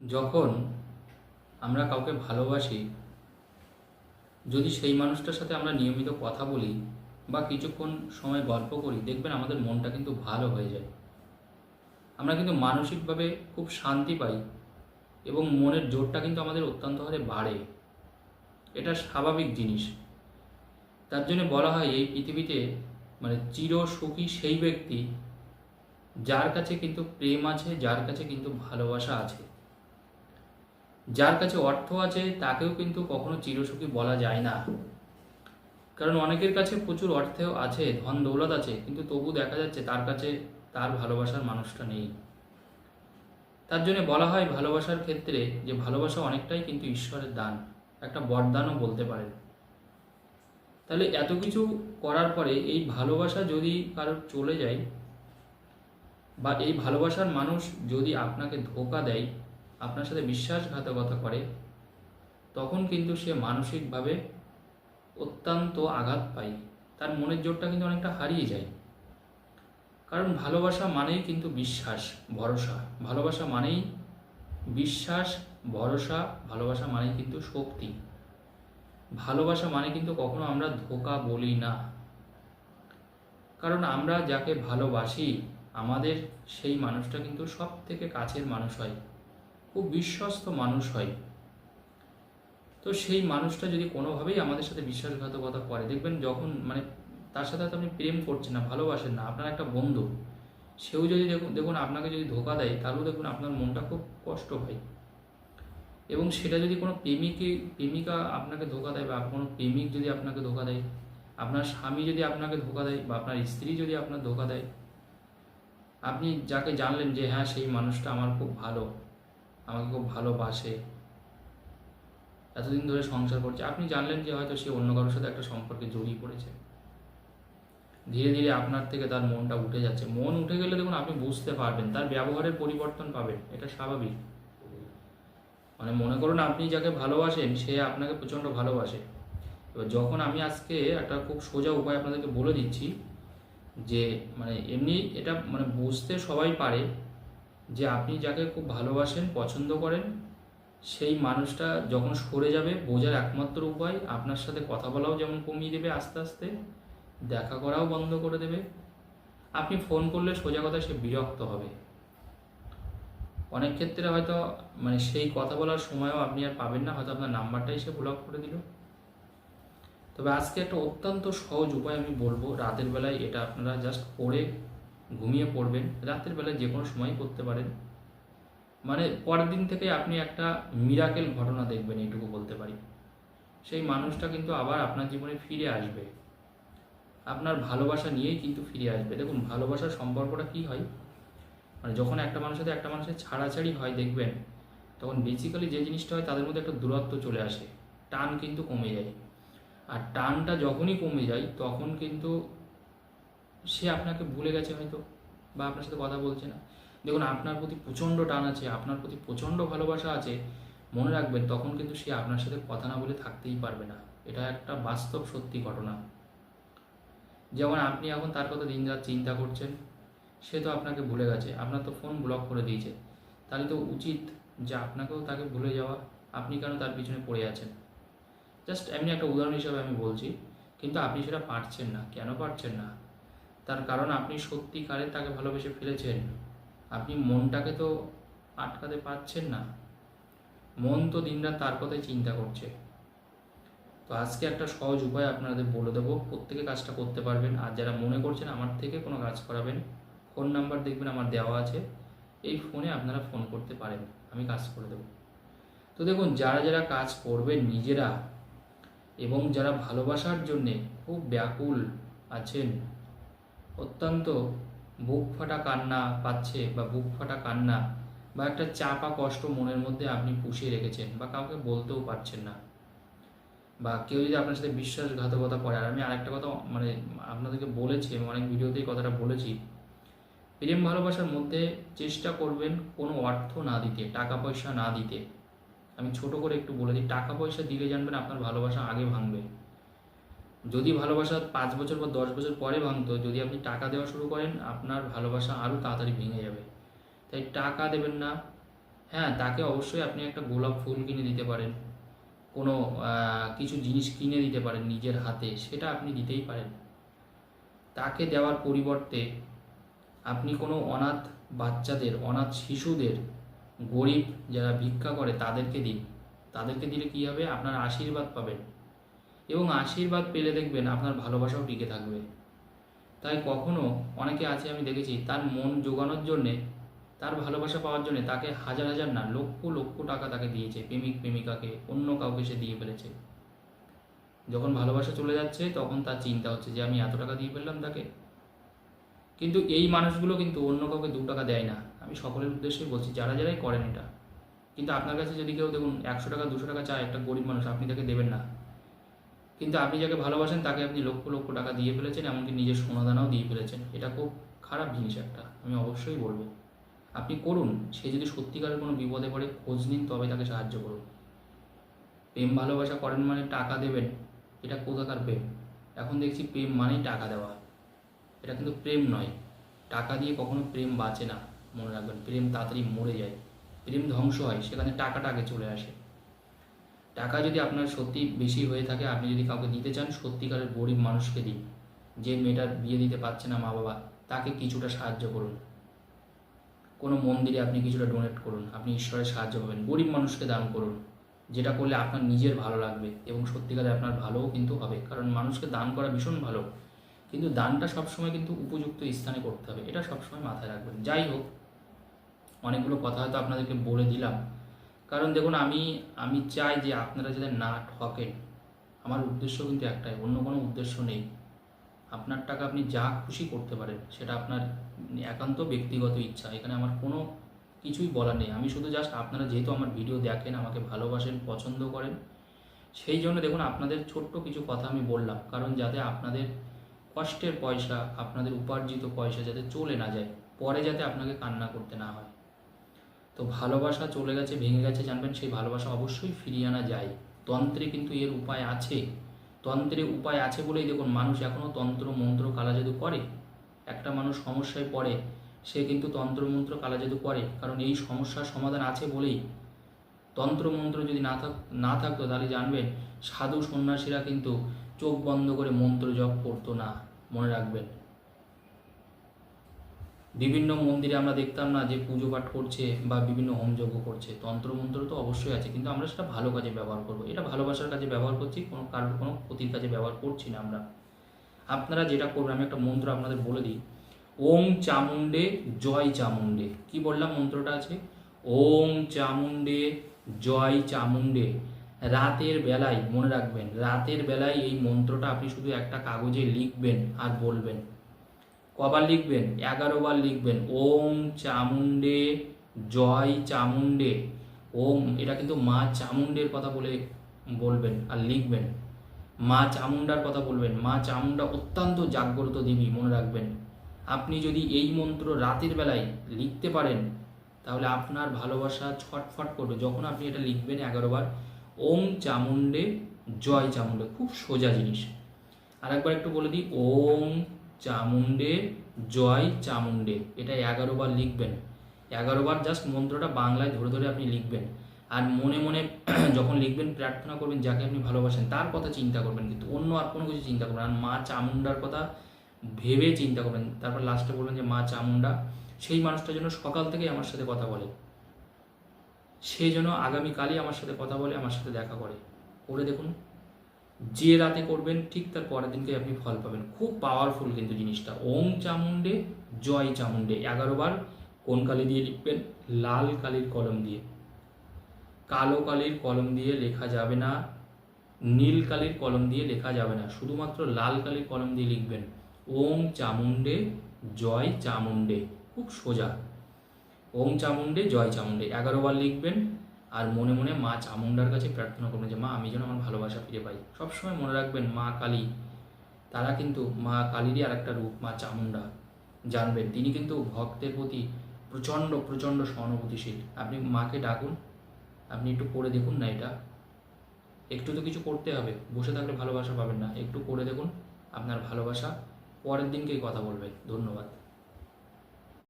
যখন আমরা কাউকে ভালোবাসি, যদি সেই মানুষটার সাথে আমরা নিয়মিত কথা বলি বা কিছুক্ষণ সময় গল্প করি, দেখবেন আমাদের মনটা কিন্তু ভালো হয়ে যায়। আমরা কিন্তু মানসিকভাবে খুব শান্তি পাই এবং মনের জোরটা কিন্তু আমাদের অত্যন্ত হারে বাড়ে। এটা স্বাভাবিক জিনিস। তার জন্য বলা হয়, এই পৃথিবীতে মানে চির সুখী সেই ব্যক্তি যার কাছে কিন্তু প্রেম আছে, যার কাছে কিন্তু ভালোবাসা আছে। যার কাছে অর্থ আছে, তাকেও কিন্তু কখনো চিরসুখী বলা যায় না। কারণ অনেকের কাছে প্রচুর অর্থেও আছে, ধন দৌলত আছে, কিন্তু তবু দেখা যাচ্ছে তার কাছে তার ভালোবাসার মানুষটা নেই। তার জন্য বলা হয় ভালোবাসার ক্ষেত্রে যে ভালোবাসা অনেকটাই কিন্তু ঈশ্বরের দান, একটা বরদানও বলতে পারেন। তাহলে এত কিছু করার পরে এই ভালোবাসা যদি কারোর চলে যায়, বা এই ভালোবাসার মানুষ যদি আপনাকে ধোকা দেয় আপনার সাথে বিশ্বাসঘাতকতা করে, তখন কিন্তু সে মানসিকভাবে অত্যন্ত আঘাত পায়। তার মনের জোরটা কিন্তু অনেকটা হারিয়ে যায়। কারণ ভালোবাসা মানেই কিন্তু বিশ্বাস, ভরসা। ভালোবাসা মানেই বিশ্বাস, ভরসা। ভালোবাসা মানেই কিন্তু শক্তি। ভালোবাসা মানে কিন্তু কখনো আমরা ধোকা বলি না। কারণ আমরা যাকে ভালোবাসি, আমাদের সেই মানুষটা কিন্তু সব থেকে কাছের মানুষ হয়। খুব বিশ্বস্ত মানুষ হয়। তো সেই মানুষটা যদি কোনোভাবেই আমাদের সাথে বিশ্বাসঘাতকতা করে, দেখবেন যখন মানে তার সাথে হয়তো আপনি প্রেম করছেন না, ভালোবাসেন না, আপনার একটা বন্ধু, সেও যদি দেখুন দেখুন আপনাকে যদি ধোকা দেয়, তাহলেও দেখুন আপনার মনটা খুব কষ্ট হয়। এবং সেটা যদি কোনো প্রেমিকে, প্রেমিকা আপনাকে ধোকা দেয় বা কোনো প্রেমিক যদি আপনাকে ধোকা দেয়, আপনার স্বামী যদি আপনাকে ধোকা দেয় বা আপনার স্ত্রী যদি আপনার ধোকা দেয়, আপনি যাকে জানলেন যে হ্যাঁ সেই মানুষটা আমার খুব ভালো আমাকে খুব ভালোবাসে। এতদিন ধরে সংসার করছে। আপনি জানলেন যে হয়তো সে অন্য কারোর সাথে একটা সম্পর্কে জড়িয়ে পড়েছে। ধীরে ধীরে আপনার থেকে তার মনটা উঠে যাচ্ছে। মন উঠে গেলে দেখুন, আপনি বুঝতে পারবেন, তার ব্যবহারের পরিবর্তন পাবেন। এটা স্বাভাবিক। মানে মনে করুন, আপনি যাকে ভালোবাসেন, সে আপনাকে প্রচণ্ড ভালোবাসে। এবার যখন আমি আজকে একটা খুব সোজা উপায় আপনাদেরকে বলে দিচ্ছি যে মানে এমনি এটা মানে বুঝতে সবাই পারে যে আপনি যাকে খুব ভালোবাসেন, পছন্দ করেন, সেই মানুষটা যখন সরে যাবে, বোঝার একমাত্র উপায় আপনার সাথে কথা বলাও যেমন কমিয়ে দেবে আস্তে আস্তে, দেখা করাও বন্ধ করে দেবে। আপনি ফোন করলে সোজা কথা সে বিরক্ত হবে। অনেক ক্ষেত্রে হয়তো মানে সেই কথা বলার সময়ও আপনি আর পাবেন না, হয়তো আপনার নাম্বারটাই সে ব্লক করে দিল। তবে আজকে একটা অত্যন্ত সহজ উপায় আমি বলব, রাতের বেলায় এটা আপনারা জাস্ট পড়ে ঘুমিয়ে পড়বেন, রাতের বেলায় যে কোনো সময় করতে পারেন। মানে পরের দিন থেকে আপনি একটা মিরাকেল ঘটনা দেখবেন, এইটুকু বলতে পারি। সেই মানুষটা কিন্তু আবার আপনার জীবনে ফিরে আসবে। আপনার ভালোবাসা নিয়েই কিন্তু ফিরে আসবে। দেখুন, ভালোবাসার সম্পর্কটা কি হয়? মানে যখন একটা মানুষের সাথে একটা মানুষের ছাড়াছাড়ি হয়, দেখবেন, তখন বেসিক্যালি যে জিনিসটা হয়, তাদের মধ্যে একটা দূরত্ব চলে আসে। টান কিন্তু কমে যায়। আর টানটা যখনই কমে যায়, তখন কিন্তু সে আপনাকে ভুলে গেছে হয়তো, বা আপনার সাথে কথা বলছে না। দেখুন, আপনার প্রতি প্রচণ্ড টান আছে, আপনার প্রতি প্রচণ্ড ভালোবাসা আছে, মনে রাখবেন, তখন কিন্তু সে আপনার সাথে কথা না বলে থাকতেই পারবে না। এটা একটা বাস্তব সত্যি ঘটনা। যেমন আপনি এখন তার কথা দিন রাত চিন্তা করছেন, সে তো আপনাকে ভুলে গেছে, আপনার তো ফোন ব্লক করে দিয়েছে। তাহলে তো উচিত যে আপনাকেও তাকে ভুলে যাওয়া, আপনি কেন তার পিছনে পড়ে আছেন? জাস্ট এমনি একটা উদাহরণ হিসাবে আমি বলছি, কিন্তু আপনি সেটা পারছেন না। কেন পারছেন না? তার কারণ আপনি সত্যিকারে তাকে ভালোবেসে ফেলেছেন। আপনি মনটাকে তো আটকাতে পারছেন না। মন তো দিনরাত তার কথাই চিন্তা করছে। তো আজকে একটা সহজ উপায় আপনাদের বলে দেবো। প্রত্যেকে কাজটা করতে পারবেন। আর যারা মনে করছেন আমার থেকে কোনো কাজ করাবেন, ফোন নাম্বার দেখবেন আমার দেওয়া আছে। এই ফোনে আপনারা ফোন করতে পারেন। আমি কাজ করে দেবো। তো দেখুন, যারা যারা কাজ করবেন নিজেরা এবং যারা ভালোবাসার জন্যে খুব ব্যাকুল আছেন অত্যন্ত বুক ফাটা কান্না পাচ্ছে বা বুক ফাটা কান্না বা একটা চাপা কষ্ট মনের মধ্যে আপনি পুষিয়ে রেখেছেন বা কাউকে বলতেও পারছেন না। বা কেউ যদি আপনার সাথে বিশ্বাসঘাতকতা করে, আর আমি আরেকটা কথা মানে আপনাদেরকে বলেছি, আমি অনেক ভিডিওতেই কথাটা বলেছি। প্রেম ভালোবাসার মধ্যে চেষ্টা করবেন কোনো অর্থ না দিতে, টাকা পয়সা না দিতে। আমি ছোট করে একটু বলে দিই, টাকা পয়সা দিলে জানবেন আপনার ভালোবাসা আগে ভাঙবে। যদি ভালোবাসা পাঁচ বছর বা দশ বছর পরে ভাঙতো, যদি আপনি টাকা দেওয়া শুরু করেন, আপনার ভালোবাসা আরও তাড়াতাড়ি ভেঙে যাবে। তাই টাকা দেবেন না। হ্যাঁ তাকে অবশ্যই আপনি একটা গোলাপ ফুল কিনে দিতে পারেন। কোনো কিছু জিনিস কিনে দিতে পারেন নিজের হাতে, সেটা আপনি দিতেই পারেন। তাকে দেওয়ার পরিবর্তে আপনি কোনো অনাথ বাচ্চাদের, অনাথ শিশুদের, গরিব যারা ভিক্ষা করে, তাদেরকে দিন। তাদেরকে দিলে কী হবে? আপনার আশীর্বাদ পাবেন। এবং আশীর্বাদ পেলে দেখবেন আপনার ভালোবাসাও টিকে থাকবে। তাই কখনো অনেকে আছে, আমি দেখেছি, তার মন জোগানোর জন্যে, তার ভালোবাসা পাওয়ার জন্য তাকে হাজার হাজার না, লক্ষ লক্ষ টাকা তাকে দিয়েছে, প্রেমিক, প্রেমিকাকে, অন্য কাউকে সে দিয়ে ফেলেছে। যখন ভালোবাসা চলে যাচ্ছে, তখন তার চিন্তা হচ্ছে যে, আমি এত টাকা দিয়ে ফেললাম তাকে। কিন্তু এই মানুষগুলো কিন্তু অন্য কাউকে দু টাকা দেয় না। আমি সকলের উদ্দেশ্যে বলছি, যারা যারাই করেন এটা। কিন্তু আপনার কাছে যদি কেউ, দেখুন, একশো টাকা, দুশো টাকা চায়, একটা গরিব মানুষ, আপনি তাকে দেবেন না। কিন্তু আপনি যাকে ভালোবাসেন, তাকে আপনি লক্ষ লক্ষ টাকা দিয়ে ফেলেছেন, এমনকি নিজের সোনাদানাও দিয়ে ফেলেছেন। এটা খুব খারাপ জিনিস একটা, আমি অবশ্যই বলব। আপনি করুন, সে যদি সত্যিকারের কোনো বিপদে পড়ে, খোঁজ নিন, তবে তাকে সাহায্য করুন। প্রেম, ভালোবাসা করেন মানে টাকা দেবেন, এটা কোথাকার প্রেম? এখন দেখছি প্রেম মানেই টাকা দেওয়া। এটা কিন্তু প্রেম নয়। টাকা দিয়ে কখনো প্রেম বাঁচে না, মনে রাখবেন। প্রেম তাড়াতাড়ি মরে যায়। প্রেম ধ্বংস হয়, সেখানে টাকাটা আগে চলে আসে। টাকা যদি আপনার সত্যি বেশি হয়ে থাকে, আপনি যদি কাউকে দিতে চান, সত্যিকারের গরিব মানুষকে দিন। যে মেয়েটার বিয়ে দিতে পারছে না মা বাবা তাকে কিছুটা সাহায্য করুন। কোনো মন্দিরে আপনি কিছুটা ডোনেট করুন, আপনি ঈশ্বরের সাহায্য পাবেন। গরিব মানুষকে দান করুন, যেটা করলে আপনার নিজের ভালো লাগবে এবং সত্যিকারে আপনার ভালোও কিন্তু হবে। কারণ মানুষকে দান করা ভীষণ ভালো, কিন্তু দানটা সবসময় কিন্তু উপযুক্ত স্থানে করতে হবে। এটা সবসময় মাথায় রাখবেন। যাই হোক, অনেকগুলো কথা হয়তো আপনাদেরকে বলে দিলাম। কারণ দেখুন, আমি আমি চাই যে আপনারা যাতে না ঠকেন। আমার উদ্দেশ্য কিন্তু একটাই, অন্য কোনো উদ্দেশ্য নেই। আপনার টাকা আপনি যা খুশি করতে পারেন, সেটা আপনার একান্ত ব্যক্তিগত ইচ্ছা। এখানে আমার কোনো কিছুই বলার নেই। আমি শুধু জাস্ট আপনারা যেহেতু আমার ভিডিও দেখেন, আমাকে ভালোবাসেন, পছন্দ করেন, সেই জন্য দেখুন, আপনাদের ছোট্ট কিছু কথা আমি বললাম। কারণ যাতে আপনাদের কষ্টের পয়সা, আপনাদের উপার্জিত পয়সা যাতে চলে না যায়, পরে যাতে আপনাকে কান্না করতে না হয়। তো ভালোবাসা চলে গেছে, ভেঙে গেছে, জানবেন? সেই ভালোবাসা অবশ্যই ফিরিয়ে আনা যায়। তন্ত্রে কিন্তু এর উপায় আছে। তন্ত্রে উপায় আছে বলেই দেখুন, মানুষ এখনও তন্ত্র, মন্ত্র, কালাজাদু করে। একটা মানুষ সমস্যায় পড়ে, সে কিন্তু তন্ত্রমন্ত্র কালাজাদু করে। কারণ এই সমস্যার সমাধান আছে বলেই। তন্ত্রমন্ত্র যদি না থাক, না থাকতো, তাহলে জানবেন, সাধু সন্ন্যাসীরা কিন্তু চোখ বন্ধ করে মন্ত্র জপ করতো না। মনে রাখবেন। বিভিন্ন মন্দিরে আমরা দেখতাম না যে পুজো পাঠ করছে বা বিভিন্ন হোমযজ্ঞ করছে। তন্ত্রমন্ত্র তো অবশ্যই আছে, কিন্তু আমরা সেটা ভালো কাজে ব্যবহার করব। এটা ভালোবাসার কাজে ব্যবহার করছি, কোনো কারোর কোনো ক্ষতির কাজে ব্যবহার করছি না আমরা। আপনারা যেটা করবেন, আমি একটা মন্ত্র আপনাদের বলে দিই। ওং চামুণ্ডে জয় চামুণ্ডে। কি বললাম মন্ত্রটা আছে? ওং চামুণ্ডে জয় চামুণ্ডে। রাতের বেলায়, মনে রাখবেন, রাতের বেলায় এই মন্ত্রটা আপনি শুধু একটা কাগজে লিখবেন আর বলবেন। কবার লিখবেন? এগারো বার লিখবেন। ওম চামুন্ডে জয় চামুন্ডে ওম, এটা কিন্তু মা চামুন্ডের কথা বলে বলবেন আর লিখবেন। মা চামুন্ডার কথা বলবেন। মা চামুন্ডা অত্যন্ত জাগ্রত দেবী, মনে রাখবেন। আপনি যদি এই মন্ত্র রাতের বেলায় লিখতে পারেন, তাহলে আপনার ভালোবাসা ছটফট করবে। যখন আপনি এটা লিখবেন এগারো বার ওম চামুন্ডে জয় চামুন্ডে খুব সোজা জিনিস। আর একবার একটু বলে দিই। ওম চামুন্ডে জয় চামুন্ডে এটা এগারো বার লিখবেন। এগারো বার জাস্ট মন্ত্রটা বাংলায় ধরে ধরে আপনি লিখবেন। আর মনে মনে যখন লিখবেন, প্রার্থনা করবেন, যাকে আপনি ভালোবাসেন, তার কথা চিন্তা করবেন কিন্তু অন্য আর কোনো কিছু চিন্তা করবেন আর মা চামুন্ডার কথা ভেবে চিন্তা করবেন। তারপর লাস্টে বলবেন যে, মা চামুন্ডা সেই মানুষটা যেন সকাল থেকেই আমার সাথে কথা বলে। সে যেন আগামীকালই আমার সাথে কথা বলে, আমার সাথে দেখা করে। করে দেখুন। যে রাতে করবেন, ঠিক তার পরের দিনকে আপনি ফল পাবেন। খুব পাওয়ারফুল কিন্তু জিনিসটা। ওং চামুন্ডে জয় চামুন্ডে এগারো বার কোন কালি দিয়ে লিখবেন? লাল কালির কলম দিয়ে। কালো কালির কলম দিয়ে লেখা যাবে না। নীল কালির কলম দিয়ে লেখা যাবে না। শুধুমাত্র লাল কালির কলম দিয়ে লিখবেন। ওং চামুন্ডে জয় চামুন্ডে খুব সোজা। ওং চামুন্ডে জয় চামুন্ডে এগারো বার লিখবেন। আর মনে মনে মা চামুন্ডার কাছে প্রার্থনা করবেন যে, মা, আমি যেন আমার ভালোবাসা ফিরে পাই। সবসময় মনে রাখবেন, মা কালী, তারা কিন্তু মা কালীরই আর একটা রূপ, মা চামুন্ডা জানবেন, তিনি কিন্তু ভক্তের প্রতি প্রচণ্ড প্রচণ্ড সহানুভূতিশীল। আপনি মাকে ডাকুন, আপনি একটু করে দেখুন না এটা। একটু তো কিছু করতে হবে, বসে থাকলে ভালোবাসা পাবেন না। একটু করে দেখুন, আপনার ভালোবাসা পরের দিনকেই কথা বলবে। ধন্যবাদ।